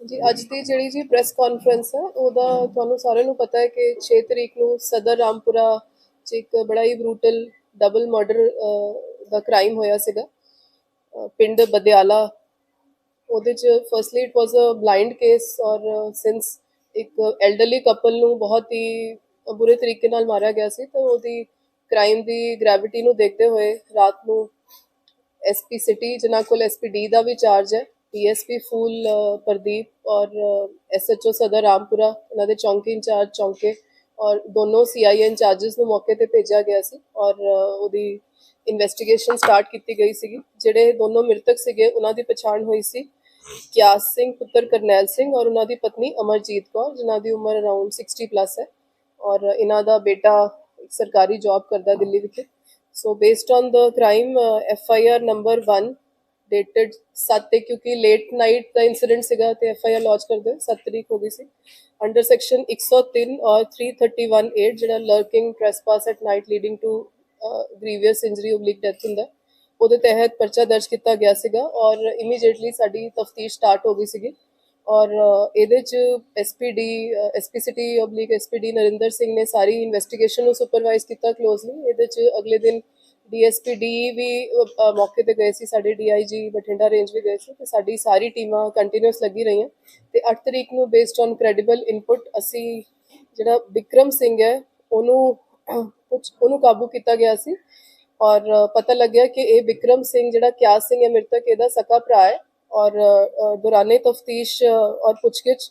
ਜੀ ਅੱਜ ਦੀ ਜਿਹੜੀ ਜੀ ਪ੍ਰੈਸ ਕਾਨਫਰੰਸ ਹੈ, ਉਹਦਾ ਤੁਹਾਨੂੰ ਸਾਰਿਆਂ ਨੂੰ ਪਤਾ ਹੈ ਕਿ 6 ਤਰੀਕ ਨੂੰ ਸਦਰ ਰਾਮਪੁਰਾ 'ਚ ਇੱਕ ਬੜਾ ਹੀ ਬਰੂਟਲ ਡਬਲ ਮਰਡਰ ਦਾ ਕ੍ਰਾਈਮ ਹੋਇਆ ਸੀਗਾ। ਪਿੰਡ ਬਦਿਆਲਾ। ਉਹਦੇ 'ਚ firstly it was a blind case ਔਰ ਸਿੰਸ ਇੱਕ ਐਲਡਰਲੀ ਕਪਲ ਨੂੰ ਬਹੁਤ ਹੀ ਬੁਰੇ ਤਰੀਕੇ ਨਾਲ ਮਾਰਿਆ ਗਿਆ ਸੀ, ਤਾਂ ਉਹਦੀ ਕ੍ਰਾਈਮ ਦੀ ਗ੍ਰੈਵਿਟੀ ਨੂੰ ਦੇਖਦੇ ਹੋਏ ਰਾਤ ਨੂੰ ਐਸਪੀ ਸਿਟੀ ਜਿਨ੍ਹਾਂ ਕੋਲ ਐਸਪੀਡੀ ਦਾ ਵੀ ਚਾਰਜ ਹੈ ਡੀਐਸਪੀ ਫੂਲ ਪ੍ਰਦੀਪ ਔਰ ਐਸਐਚਓ ਸਦਰ ਰਾਮਪੁਰਾ ਉਹਨਾਂ ਦੇ ਚੌਂਕੀ ਇੰਚਾਰਜ ਚੌਂਕੇ ਔਰ ਦੋਨੋਂ ਸੀਆਈਏ ਇੰਚਾਰजेस ਨੂੰ ਮੌਕੇ ਤੇ ਭੇਜਿਆ ਗਿਆ ਸੀ ਔਰ ਉਹਦੀ ਇਨਵੈਸਟੀਗੇਸ਼ਨ ਸਟਾਰਟ ਕੀਤੀ ਗਈ ਸੀਗੀ ਜਿਹੜੇ ਦੋਨੋਂ ਮ੍ਰਿਤਕ ਸੀਗੇ ਉਹਨਾਂ ਦੀ ਪਛਾਣ ਹੋਈ ਸੀ ਕਿਆਸ ਸਿੰਘ ਪੁੱਤਰ ਕਰਨੈਲ ਸਿੰਘ ਔਰ ਉਹਨਾਂ ਦੀ ਪਤਨੀ ਅਮਰਜੀਤ ਕੌਰ ਜਿਨ੍ਹਾਂ ਦੀ ਉਮਰ ਅਰਾਊਂਡ 60 ਪਲੱਸ ਹੈ ਔਰ ਇਹਨਾਂ ਦਾ ਬੇਟਾ ਇੱਕ ਸਰਕਾਰੀ ਜੌਬ ਕਰਦਾ ਦਿੱਲੀ ਵਿਖੇ so based on the crime F I R number 1 dated 7 ਤੇ ਕਿਉਂਕਿ ਲੇਟ ਨਾਈਟ ਦਾ ਇਨਸੀਡੈਂਟ ਸੀਗਾ ਤੇ ਐਫ ਆਈ ਆਰ ਲੌਂਚ ਕਰਦੇ 7 ਤਰੀਕ ਹੋ ਗਈ ਸੀ। ਅੰਡਰ ਸੈਕਸ਼ਨ 103 ਔਰ 3318 ਜਿਹੜਾ lurking trespass at night leading to grievous injury oblique death ਹੁੰਦਾ ਉਹਦੇ ਤਹਿਤ ਪਰਚਾ ਦਰਜ ਕੀਤਾ ਗਿਆ ਸੀਗਾ ਔਰ ਇਮੀਡੀਏਟਲੀ ਸਾਡੀ ਤਫਤੀਸ਼ ਸਟਾਰਟ ਹੋ ਗਈ ਸੀਗੀ। ਔਰ ਇਹਦੇ ਚ SPD SP city oblique SPD Narinder Singh ਨੇ ਸਾਰੀ ਇਨਵੈਸਟੀਗੇਸ਼ਨ ਨੂੰ ਸੁਪਰਵਾਈਜ਼ ਕੀਤਾ ਕਲੋਜ਼ਲੀ ਇਹਦੇ ਚ ਅਗਲੇ ਦਿਨ ਡੀਐਸਪੀ ਡੀ ਵੀ ਅ, ਮੌਕੇ ਤੇ ਗਏ ਸੀ ਸਾਡੇ ਡੀਆਈਜੀ ਬਠਿੰਡਾ ਰੇਂਜ ਵੀ ਗਏ ਸੀ ਤੇ ਸਾਡੀ ਸਾਰੀ ਟੀਮਾਂ ਕੰਟੀਨਿਊਸ ਲੱਗੀ ਰਹੀਆਂ। ਤੇ 8 ਤਰੀਕ ਨੂੰ ਬੇਸਡ ਔਨ ਕ੍ਰੈਡੀਬਲ ਇਨਪੁਟ ਅਸੀਂ ਜਿਹੜਾ ਵਿਕਰਮ ਸਿੰਘ ਹੈ ਉਹਨੂੰ ਕੁਝ ਉਹਨੂੰ ਕਾਬੂ ਕੀਤਾ ਗਿਆ ਸੀ। ਔਰ ਅ, ਪਤਾ ਲੱਗਿਆ ਕਿ ਇਹ ਵਿਕਰਮ ਸਿੰਘ ਜਿਹੜਾ ਕਿਆਸ ਸਿੰਘ ਹੈ ਮ੍ਰਿਤਕ ਇਹਦਾ ਸਕਾ ਭਰਾ ਹੈ। ਔਰ ਅ, ਦੌਰਾਨੇ ਤਫਤੀਸ਼ ਔਰ ਪੁੱਛਗਿੱਛ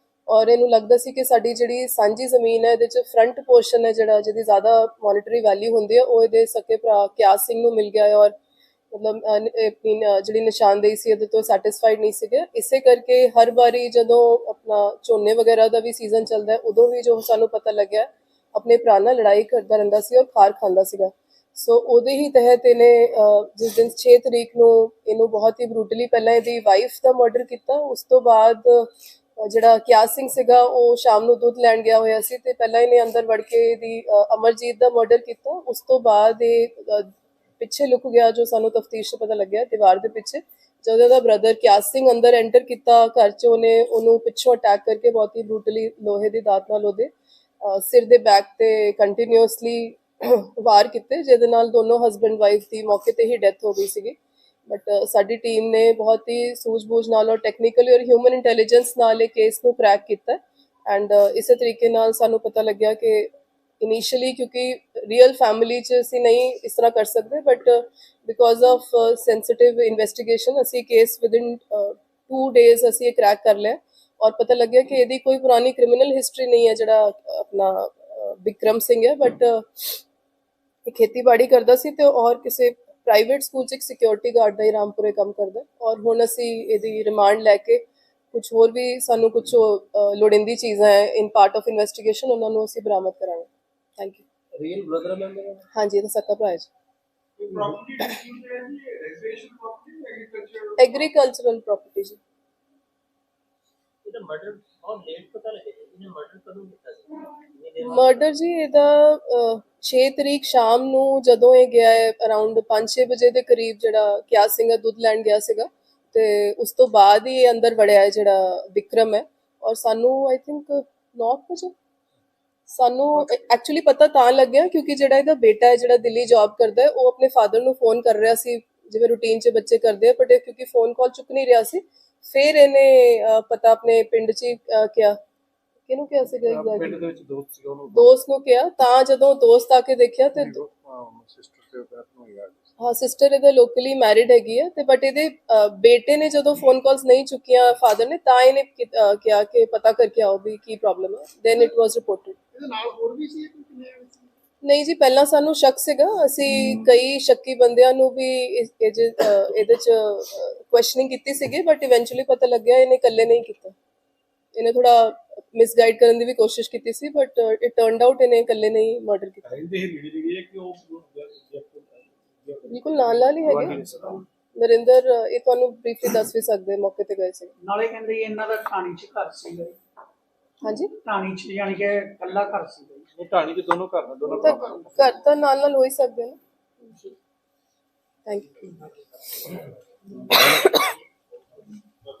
ਔਰ ਇਹਨੂੰ ਲੱਗਦਾ ਸੀ ਕਿ ਸਾਡੀ ਜਿਹੜੀ ਸਾਂਝੀ ਜ਼ਮੀਨ ਹੈ, ਇਹਦੇ ਚ ਫਰੰਟ ਪੋਰਸ਼ਨ ਹੈ ਜਿਹੜਾ, ਜਿਹਦੀ ਜ਼ਿਆਦਾ ਮੋਨਿਟਰੀ ਵੈਲਿਊ ਹੁੰਦੀ ਹੈ, ਉਹ ਇਹਦੇ ਸਕੇ ਭਰਾ ਕਿਆਸ ਸਿੰਘ ਨੂੰ ਮਿਲ ਗਿਆ ਹੈ ਔਰ ਮਤਲਬ ਆਪਣੀ ਜਿਹੜੀ ਨਿਸ਼ਾਨਦੇਹੀ ਸੀ ਇਹਦੇ ਤੋਂ ਸੈਟੀਸਫਾਈਡ ਨਹੀਂ ਸੀਗੇ। ਇਸੇ ਕਰਕੇ ਹਰ ਵਾਰੀ ਜਦੋਂ ਆਪਣਾ ਝੋਨੇ ਵਗੈਰਾ ਦਾ ਵੀ ਸੀਜ਼ਨ ਚੱਲਦਾ ਹੈ, ਉਦੋਂ ਵੀ ਜੋ ਸਾਨੂੰ ਪਤਾ ਲੱਗਿਆ, ਆਪਣੇ ਭਰਾ ਨਾਲ ਲੜਾਈ ਕਰਦਾ ਰਹਿੰਦਾ ਸੀ ਔਰ ਖਾਰ ਖਾਂਦਾ ਸੀਗਾ। ਸੋ ਉਹਦੇ ਹੀ ਤਹਿਤ ਇਹਨੇ ਜਿਸ ਦਿਨ 6 ਤਰੀਕ ਨੂੰ ਇਹਨੂੰ ਬਹੁਤ ਹੀ ਬਰੂਟਲੀ ਪਹਿਲਾਂ ਇਹਦੀ ਵਾਈਫ ਦਾ ਮਰਡਰ ਕੀਤਾ, ਉਸ ਤੋਂ ਬਾਅਦ ਜਿਹੜਾ ਕਿਆਸ ਸਿੰਘ ਸੀਗਾ, ਉਹ ਸ਼ਾਮ ਨੂੰ ਦੁੱਧ ਲੈਣ ਗਿਆ ਹੋਇਆ ਸੀ ਤੇ ਪਹਿਲਾਂ ਇਹਨੇ ਅੰਦਰ ਵੜ ਕੇ ਇਹਦੀ ਅਮਰਜੀਤ ਦਾ ਮਰਡਰ ਕੀਤਾ। ਉਸ ਤੋਂ ਬਾਅਦ ਇਹ ਪਿੱਛੇ ਲੁਕ ਗਿਆ ਜੋ ਸਾਨੂੰ ਤਫਤੀਸ਼ 'ਚ ਪਤਾ ਲੱਗਿਆ, ਦੀਵਾਰ ਦੇ ਪਿੱਛੇ। ਜਦੋਂ ਉਹਦਾ ਬ੍ਰਦਰ ਕਿਆਸ ਸਿੰਘ ਅੰਦਰ ਐਂਟਰ ਕੀਤਾ ਘਰ 'ਚ, ਉਹਨੇ ਉਹਨੂੰ ਪਿੱਛੋਂ ਅਟੈਕ ਕਰਕੇ ਬਹੁਤ ਹੀ ਬਰੂਟਲੀ ਲੋਹੇ ਦੀ ਦਾਤ ਨਾਲ ਉਹਦੇ ਸਿਰ ਦੇ ਬੈਕ ਤੇ ਕੰਟੀਨਿਊਸਲੀ ਵਾਰ ਕੀਤੇ, ਜਿਹਦੇ ਨਾਲ ਦੋਨੋਂ ਹਸਬੰਡ ਵਾਈਫ ਦੀ ਮੌਕੇ ਤੇ ਹੀ ਡੈਥ ਹੋ ਗਈ ਸੀਗੀ। ਬਟ uh, ਸਾਡੀ ਟੀਮ ਨੇ ਬਹੁਤ ਹੀ ਸੂਝ-ਬੂਝ ਨਾਲ ਔਰ ਟੈਕਨੀਕਲੀ ਔਰ ਹਿਊਮਨ ਇੰਟੈਲੀਜੈਂਸ ਨਾਲ ਇਹ ਕੇਸ ਨੂੰ ਕ੍ਰੈਕ ਕੀਤਾ ਐਂਡ uh, ਇਸੇ ਤਰੀਕੇ ਨਾਲ ਸਾਨੂੰ ਪਤਾ ਲੱਗਿਆ ਕਿ ਇਨੀਸ਼ੀਅਲੀ ਕਿਉਂਕਿ ਰੀਅਲ ਫੈਮਿਲੀ ਚ ਅਸੀਂ ਨਹੀਂ ਇਸ ਤਰ੍ਹਾਂ ਕਰ ਸਕਦੇ but because of sensitive investigation ਅਸੀਂ ਕੇਸ ਵਿਦਿਨ 2 ਡੇਜ਼ ਅਸੀਂ ਇਹ ਕ੍ਰੈਕ ਕਰ ਲਿਆ ਔਰ ਪਤਾ ਲੱਗਿਆ ਕਿ ਇਹਦੀ ਕੋਈ ਪੁਰਾਣੀ ਕ੍ਰਿਮੀਨਲ ਹਿਸਟਰੀ ਨਹੀਂ ਹੈ ਜਿਹੜਾ ਆਪਣਾ ਬਿਕਰਮ ਸਿੰਘ ਹੈ ਬਟ uh, ਖੇਤੀਬਾੜੀ ਕਰਦਾ ਸੀ ਤੇ ਔਰ ਕਿਸੇ ਪ੍ਰਾਈਵੇਟ ਸਕੂਲ 'ਚ ਇੱਕ ਸਿਕਿਉਰਿਟੀ ਗਾਰਡ ਦਾ ਹੀ ਰਾਮਪੁਰੇ ਕੰਮ ਕਰਦਾ। ਔਰ ਹੁਣ ਅਸੀਂ ਇਹਦੀ ਰਿਮਾਂਡ ਲੈ ਕੇ ਕੁਝ ਹੋਰ ਵੀ ਸਾਨੂੰ ਕੁਝ ਲੋੜਿੰਦੀ ਚੀਜ਼ਾਂ ਹੈ ਇਨ ਪਾਰਟ ਆਫ ਇਨਵੈਸਟੀਗੇਸ਼ਨ ਉਹਨਾਂ ਨੂੰ ਅਸੀਂ ਬਰਾਮਦ ਕਰਾਂਗੇ। Thank you real brother member ਹਾਂਜੀ ਇਹਦਾ ਸੱਕਾ ਭਰਾ ਹੈ ਜੀ। ਐਗਰੀਕਲਚਰਲ ਪ੍ਰਾਪਰਟੀ ਜੀ ਇਹਦਾ ਮਰਡਰ ਬਹੁਤ ਲੇਟ ਪਤਾ ਲੱਗਿਆ ਮਰਡਰ ਜੀ ਇਹਦਾ 6 ਤਰੀਕ ਸ਼ਾਮ ਨੂੰ ਜਦੋਂ ਇਹ ਗਿਆ ਹੈ ਅਰਾਊਂਡ 5-6 ਵਜੇ ਦੇ ਕਰੀਬ ਜਿਹੜਾ ਕਿਆਸ ਸਿੰਘ ਦੁੱਧ ਲੈਣ ਗਿਆ ਸੀਗਾ, ਤੇ ਉਸ ਤੋਂ ਬਾਅਦ ਹੀ ਇਹ ਅੰਦਰ ਵੜਿਆ ਹੈ ਜਿਹੜਾ ਵਿਕਰਮ ਹੈ। ਔਰ ਸਾਨੂੰ ਆਈ ਥਿੰਕ 9 ਵਜੇ? ਸਾਨੂੰ ਐਕਚੁਅਲੀ ਪਤਾ ਤਾਂ ਲੱਗਿਆ ਕਿਉਂਕਿ ਜਿਹੜਾ ਇਹਦਾ ਬੇਟਾ ਹੈ, ਜਿਹੜਾ ਦਿੱਲੀ ਜੌਬ ਕਰਦਾ ਹੈ, ਉਹ ਆਪਣੇ ਫਾਦਰ ਨੂੰ ਫੋਨ ਕਰ ਰਿਹਾ ਸੀ, ਜਿਵੇਂ ਰੂਟੀਨ 'ਚ ਬੱਚੇ ਕਰਦੇ ਆ ਬਟ ਇਹ ਕਿਉਂਕਿ ਫੋਨ ਕਾਲ ਚੁੱਕ ਨਹੀਂ ਰਿਹਾ ਸੀ, ਫਿਰ ਇਹਨੇ ਪਤਾ ਆਪਣੇ ਪਿੰਡ 'ਚ ਕਿਹਾ। ਕਿਹਨੂੰ ਕਿਹਾ ਸੀਗਾ ਪਿੰਡ? ਦੇ ਵਿੱਚ ਦੋਸਤ ਸੀਗਾ ਉਹਨੂੰ ਦੋਸਤ ਨੂੰ ਕਿਹਾ ਤਾਂ ਜਦੋਂ ਦੋਸਤ ਆ ਕੇ ਦੇਖਿਆ ਤੇ ਸਿਸਟਰ ਤੇ ਡੈਥ ਹੋ ਗਿਆ ਹਾਂ। ਸਿਸਟਰ ਇਹਦੇ ਲੋਕਲੀ ਮੈਰਿਡ ਹੈਗੀ ਹੈ ਤੇ ਬਟ ਇਹਦੇ ਅਹ, ਬੇਟੇ ਨੇ ਜਦੋਂ ਫੋਨ ਕਾਲਸ ਨਹੀਂ ਚੁੱਕੀਆਂ ਫਾਦਰ ਨੇ ਤਾਂ ਇਹਨੇ ਕਿ- ਅਹ, ਕਿਹਾ ਕਿ ਪਤਾ ਕਰਕੇ ਆਓ ਵੀ ਕੀ ਪ੍ਰੋਬਲਮ ਹੈ ਦੈਨ ਇਟ ਵਾਸ ਰਿਪੋਰਟਡ ਇਹਦੇ ਨਾਲ ਹੋਰ ਵੀ ਸੀ ਕਿ ਕਿੰਨੇ ਸੀ? ਨਹੀਂ ਜੀ ਪਹਿਲਾਂ ਸਾਨੂੰ ਸ਼ੱਕ ਸੀਗਾ। ਅਸੀਂ ਕਈ ਸ਼ੱਕੀ ਬੰਦਿਆਂ ਨੂੰ ਵੀ ਇਸ- ਇਹ 'ਚ, ਅਹ, ਇਹਦੇ ਚ ਕੁਐਸਚਨਿੰਗ ਕੀਤੀ ਸੀਗੀ ਬਟ ਇਵੈਂਚੁਅਲੀ ਪਤਾ ਲੱਗਿਆ ਇਹਨੇ ਇਕੱਲੇ ਨਹੀਂ ਕੀਤਾ। ਇਹਨੇ ਥੋੜਾ ਮਿਸਗਾਈਡ ਕਰਨ ਦੀ ਵੀ ਕੋਸ਼ਿਸ਼ ਕੀਤੀ ਸੀ ਬਟ ਇਟ ਟਰਨਡ ਆਊਟ ਇਹਨੇ ਇਕੱਲੇ ਨਹੀਂ ਮਰਡਰ ਕੀਤਾ। ਕਹਿੰਦੇ ਇਹ ਰੀੜੀ ਦੀ ਹੈ ਕਿ ਉਹ ਬਿਲਕੁਲ ਨਾਲ ਨਾਲ ਹੀ ਹੈਗੇ। ਨਰਿੰਦਰ ਇਹ ਤੁਹਾਨੂੰ ਬਰੀਫਲੀ ਦੱਸ ਵੀ ਸਕਦੇ ਮੌਕੇ ਤੇ ਗਏ ਸੀ। ਨਾਲੇ ਕਹਿੰਦੇ ਇਹਨਾਂ ਦਾ ਥਾਣੀ 'ਚ ਘਰ ਜੀ। ਹਾਂਜੀ? ਥਾਣੀ 'ਚ ਯਾਨੀ ਕਿ ਇਕੱਲਾ ਘਰ ਜੀ। ਇਹ ਢਾਣੀ ਦੇ ਦੋਨੋਂ ਘਰ ਨੇ ਦੋਨੋਂ ਨੇ। ਘਰ ਤਾਂ ਨਾਲ ਨਾਲ ਹੋ ਹੀ ਸਕਦੇ ਨੇ। Thank you